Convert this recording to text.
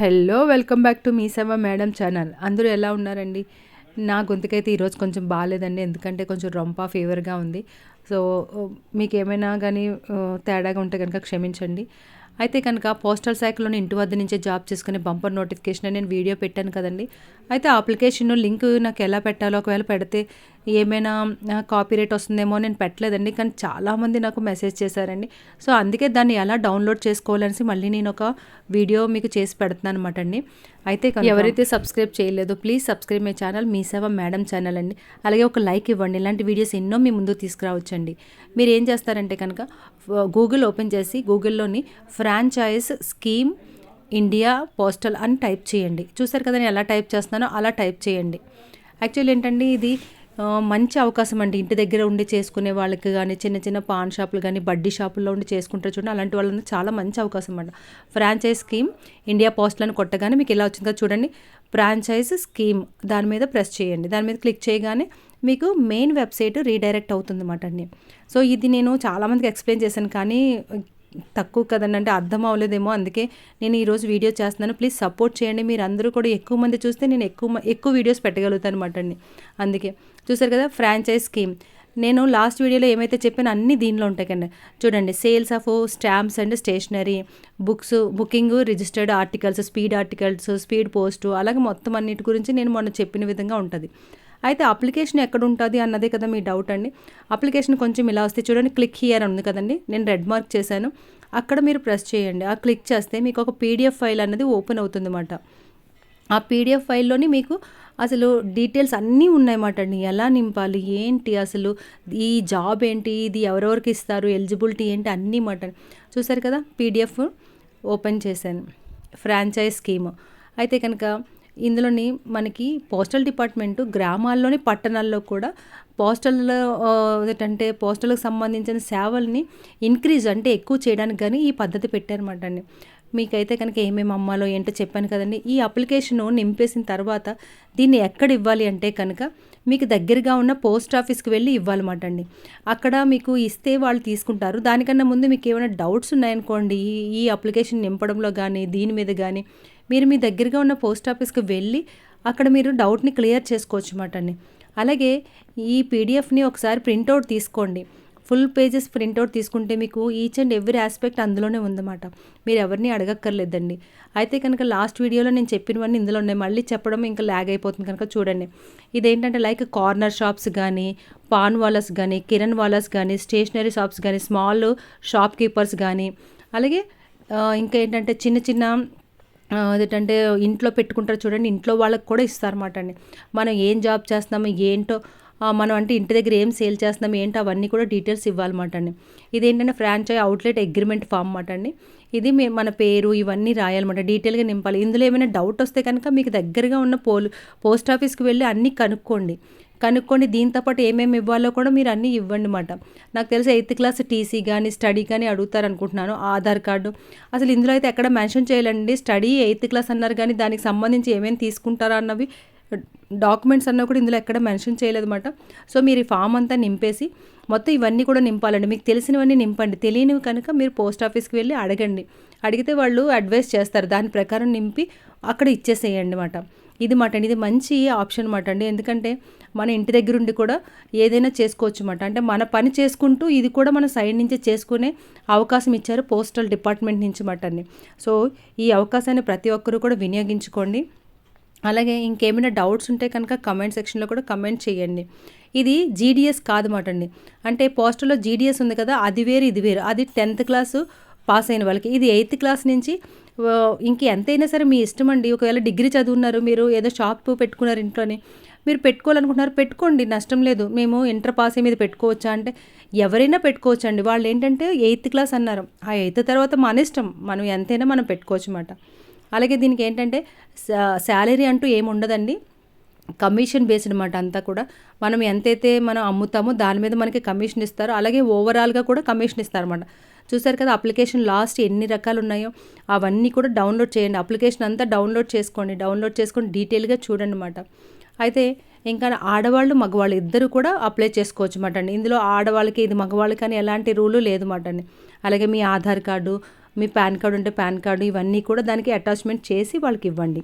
Hello welcome back to Mee Seva madam channel. అందరూ ఎలా ఉన్నారండి? నా గొంతుకైతే ఈరోజు కొంచెం బాగాలేదండి. ఎందుకంటే కొంచెం రొంప ఫీవర్గా ఉంది. సో మీకు ఏమైనా కానీ తేడాగా ఉంటే కనుక క్షమించండి. అయితే కనుక పోస్టల్ శాఖలోని ఇంటి వద్ద నుంచే జాబ్ చేసుకునే బంపర్ నోటిఫికేషన్ నేను వీడియో పెట్టాను కదండి. అయితే అప్లికేషన్ లింక్ నాకు ఎలా పెట్టాలో ఒకవేళ పెడితే ఏమైనా కాపీ రేట్ వస్తుందేమో నేను పెట్టలేదండి. కానీ చాలామంది నాకు మెసేజ్ చేశారండి. సో అందుకే దాన్ని ఎలా డౌన్లోడ్ చేసుకోవాలనేసి మళ్ళీ నేను ఒక వీడియో మీకు చేసి పెడుతున్నాను అనమాట అండి. అయితే ఎవరైతే సబ్స్క్రైబ్ చేయలేదో please subscribe my channel Mee Seva madam channel అండి. అలాగే ఒక లైక్ ఇవ్వండి. ఇలాంటి వీడియోస్ ఎన్నో మీ ముందు తీసుకురావచ్చండి. మీరు ఏం చేస్తారంటే కనుక గూగుల్ ఓపెన్ చేసి గూగుల్లోని ఫ్రాంచైజ్ స్కీమ్ ఇండియా పోస్టల్ అని టైప్ చేయండి. చూసారు కదా నేను ఎలా టైప్ చేస్తున్నానో అలా టైప్ చేయండి. యాక్చువల్లీ ఏంటండి ఇది మంచి అవకాశం అండి. ఇంటి దగ్గర ఉండి చేసుకునే వాళ్ళకి కానీ చిన్న చిన్న పాన్ షాపులు కానీ బడ్డీ షాపుల్లో ఉండి చేసుకుంటారు చూడండి. అలాంటి వాళ్ళని చాలా మంచి అవకాశం అండి. ఫ్రాంచైజ్ స్కీమ్ ఇండియా పోస్ట్లను కొట్టగానే మీకు ఎలా వచ్చిందో చూడండి. ఫ్రాంచైజ్ స్కీమ్ దాని మీద ప్రెస్ చేయండి. దాని మీద క్లిక్ చేయగానే మీకు మెయిన్ వెబ్సైట్ రీడైరెక్ట్ అవుతుంది అన్నమాట అండి. సో ఇది నేను చాలామందికి ఎక్స్ప్లెయిన్ చేశాను కానీ తక్కువ కదండి అంటే అర్థం అవ్వలేదేమో. అందుకే నేను ఈరోజు వీడియో చేస్తున్నాను. ప్లీజ్ సపోర్ట్ చేయండి. మీరు అందరూ కూడా ఎక్కువ మంది చూస్తే నేను ఎక్కువ ఎక్కువ వీడియోస్ పెట్టగలుగుతాను అనమాట అండి. అందుకే చూసారు కదా ఫ్రాంచైజ్ స్కీమ్ నేను లాస్ట్ వీడియోలో ఏమైతే చెప్పానో అన్ని దీనిలో ఉంటాయి కండి చూడండి sales of stamps and stationery books booking registered articles speed articles speed post అలాగే మొత్తం అన్నిటి గురించి నేను మొన్న చెప్పిన విధంగా ఉంటుంది. అయితే అప్లికేషన్ ఎక్కడ ఉంటుంది అన్నదే కదా మీ డౌట్ అండి. అప్లికేషన్ కొంచెం ఇలా వస్తే చూడండి క్లిక్ హియర్ ఉంది కదండి. నేను రెడ్ మార్క్ చేశాను. అక్కడ మీరు ప్రెస్ చేయండి. ఆ క్లిక్ చేస్తే మీకు ఒక పీడిఎఫ్ ఫైల్ అనేది ఓపెన్ అవుతుంది అన్నమాట ఆ పీడిఎఫ్ ఫైల్లోని మీకు అసలు డీటెయిల్స్ అన్నీ ఉన్నాయన్నమాట అండి. ఎలా నింపాలి ఏంటి అసలు ఈ జాబ్ ఏంటి ఇది ఎవరెవరికి ఇస్తారు ఎలిజిబిలిటీ ఏంటి అన్నీ మాట చూసారు కదా పీడిఎఫ్ ఓపెన్ చేశాను. ఫ్రాంచైజ్ స్కీమ్ అయితే కనుక ఇందులోని మనకి పోస్టల్ డిపార్ట్మెంటు గ్రామాల్లోని పట్టణాల్లో కూడా పోస్టల్లో ఏంటంటే పోస్టల్కి సంబంధించిన సేవల్ని ఇంక్రీజ్ అంటే ఎక్కువ చేయడానికి కానీ ఈ పద్ధతి పెట్టారన్నమాట అండి. మీకైతే కనుక ఏమేమి అమ్మాలో ఏంటో చెప్పాను కదండి. ఈ అప్లికేషను నింపేసిన తర్వాత దీన్ని ఎక్కడ ఇవ్వాలి అంటే కనుక మీకు దగ్గరగా ఉన్న పోస్ట్ ఆఫీస్కి వెళ్ళి ఇవ్వాలన్నమాట అండి. అక్కడ మీకు ఇస్తే వాళ్ళు తీసుకుంటారు. దానికన్నా ముందు మీకు ఏమైనా డౌట్స్ ఉన్నాయనుకోండి ఈ అప్లికేషన్ నింపడంలో కానీ దీని మీద కానీ మీరు మీ దగ్గరగా ఉన్న పోస్ట్ ఆఫీస్కి వెళ్ళి అక్కడ మీరు డౌట్ని క్లియర్ చేసుకోవచ్చు అన్నమాట అండి. అలాగే ఈ పీడిఎఫ్ని ఒకసారి ప్రింట్అవుట్ తీసుకోండి. ఫుల్ పేజెస్ ప్రింట్అవుట్ తీసుకుంటే మీకు ఈచ్ అండ్ ఎవ్రీ ఆస్పెక్ట్ అందులోనే ఉందన్నమాట. మీరు ఎవరిని అడగక్కర్లేదండి. అయితే కనుక లాస్ట్ వీడియోలో నేను చెప్పినవన్నీ ఇందులో ఉన్నాయి. మళ్ళీ చెప్పడం ఇంకా ల్యాగ్ అయిపోతుంది కనుక చూడండి. ఇదేంటంటే లైక్ కార్నర్ షాప్స్ కానీ పాన్ వాలర్స్ కానీ కిరణ్ వాలర్స్ కానీ స్టేషనరీ షాప్స్ కానీ స్మాల్ షాప్ కీపర్స్ కానీ అలాగే ఇంకా ఏంటంటే చిన్న చిన్న ఏంటంటే ఇంట్లో పెట్టుకుంటారు చూడండి ఇంట్లో వాళ్ళకి కూడా ఇస్తారన్నమాట అండి. మనం ఏం జాబ్ చేస్తున్నామో ఏంటో మనం అంటే ఇంటి దగ్గర ఏం సేల్ చేస్తున్నాం ఏంటో అవన్నీ కూడా డీటెయిల్స్ ఇవ్వాలన్నమాట అండి. ఇదేంటంటే ఫ్రాంచైజ్ అవుట్లెట్ అగ్రిమెంట్ ఫామ్ అన్నమాట అండి. ఇది మీ మన పేరు ఇవన్నీ రాయాలన్నమాట డీటెయిల్గా నింపాలి. ఇందులో ఏమైనా డౌట్ వస్తే కనుక మీకు దగ్గరగా ఉన్న పోలు పోస్ట్ ఆఫీస్కి వెళ్ళి అన్నీ కనుక్కోండి. కనుక్కొని దీంతో పాటు ఏమేమి ఇవ్వాలో కూడా మీరు అన్నీ ఇవ్వండి అన్నమాట. నాకు తెలిసి ఎయిత్ క్లాస్ టీసీ కానీ స్టడీ కానీ అడుగుతారు అనుకుంటున్నాను ఆధార్ కార్డు. అసలు ఇందులో అయితే ఎక్కడ మెన్షన్ చేయాలండి స్టడీ ఎయిత్ క్లాస్ అన్నారు కానీ దానికి సంబంధించి ఏమేమి తీసుకుంటారా అన్నవి డాక్యుమెంట్స్ అన్న కూడా ఇందులో ఎక్కడ మెన్షన్ చేయలేదన్నమాట సో మీరు ఈ ఫామ్ అంతా నింపేసి మొత్తం ఇవన్నీ కూడా నింపాలండి. మీకు తెలిసినవన్నీ నింపండి. తెలియనివి కనుక మీరు పోస్ట్ ఆఫీస్కి వెళ్ళి అడగండి. అడిగితే వాళ్ళు అడ్వైస్ చేస్తారు. దాని ప్రకారం నింపి అక్కడ ఇచ్చేసేయండి అనమాట ఇది మాట అండి. ఇది మంచి ఆప్షన్ మాట అండి. ఎందుకంటే మన ఇంటి దగ్గర ఉండి కూడా ఏదైనా చేసుకోవచ్చు అన్నమాట అంటే మన పని చేసుకుంటూ ఇది కూడా మన సైడ్ నుంచి చేసుకునే అవకాశం ఇచ్చారు పోస్టల్ డిపార్ట్మెంట్ నుంచి మాట సో ఈ అవకాశాన్ని ప్రతి ఒక్కరూ కూడా వినియోగించుకోండి. అలాగే ఇంకేమైనా డౌట్స్ ఉంటే కనుక కమెంట్ సెక్షన్లో కూడా కమెంట్ చేయండి. ఇది జీడిఎస్ కాదన్నమాట అండి అంటే పోస్టల్లో జీడిఎస్ ఉంది కదా అది వేరు ఇది వేరు. అది టెన్త్ క్లాసు పాస్ అయిన వాళ్ళకి. ఇది ఎయిత్ క్లాస్ నుంచి ఇంక ఎంతైనా సరే మీ ఇష్టం అండి. ఒకవేళ డిగ్రీ చదువున్నారు మీరు ఏదో షాప్ పెట్టుకున్నారు ఇంట్లోనే మీరు పెట్టుకోవాలనుకుంటున్నారు పెట్టుకోండి నష్టం లేదు. మేము ఇంటర్ పాస్ మీద పెట్టుకోవచ్చా అంటే ఎవరైనా పెట్టుకోవచ్చు అండి వాళ్ళు ఏంటంటే ఎయిత్ క్లాస్ అన్నారు. ఆ ఎయిత్ తర్వాత మన ఇష్టం. మనం ఎంతైనా మనం పెట్టుకోవచ్చు అన్నమాట. అలాగే దీనికి ఏంటంటే శాలరీ అంటూ ఏమి ఉండదండి కమిషన్ బేస్డ్ అనమాట అంతా కూడా. మనం ఎంతైతే మనం అమ్ముతామో దాని మీద మనకి కమిషన్ ఇస్తారు. అలాగే ఓవరాల్గా కూడా కమిషన్ ఇస్తారన్నమాట చూసారు కదా అప్లికేషన్ లాస్ట్ ఎన్ని రకాలు ఉన్నాయో అవన్నీ కూడా డౌన్లోడ్ చేయండి. అప్లికేషన్ అంతా డౌన్లోడ్ చేసుకోండి. డౌన్లోడ్ చేసుకొని డీటెయిల్గా చూడండి అనమాట అయితే ఇంకా ఆడవాళ్ళు మగవాళ్ళు ఇద్దరు కూడా అప్లై చేసుకోవచ్చు అన్నమాట అండి ఇందులో ఆడవాళ్ళకి ఇది మగవాళ్ళకి అని ఎలాంటి రూలు లేదు అన్నమాట అండి అలాగే మీ ఆధార్ కార్డు మీ పాన్ కార్డు ఉంటే పాన్ కార్డు ఇవన్నీ కూడా దానికి అటాచ్మెంట్ చేసి వాళ్ళకి ఇవ్వండి.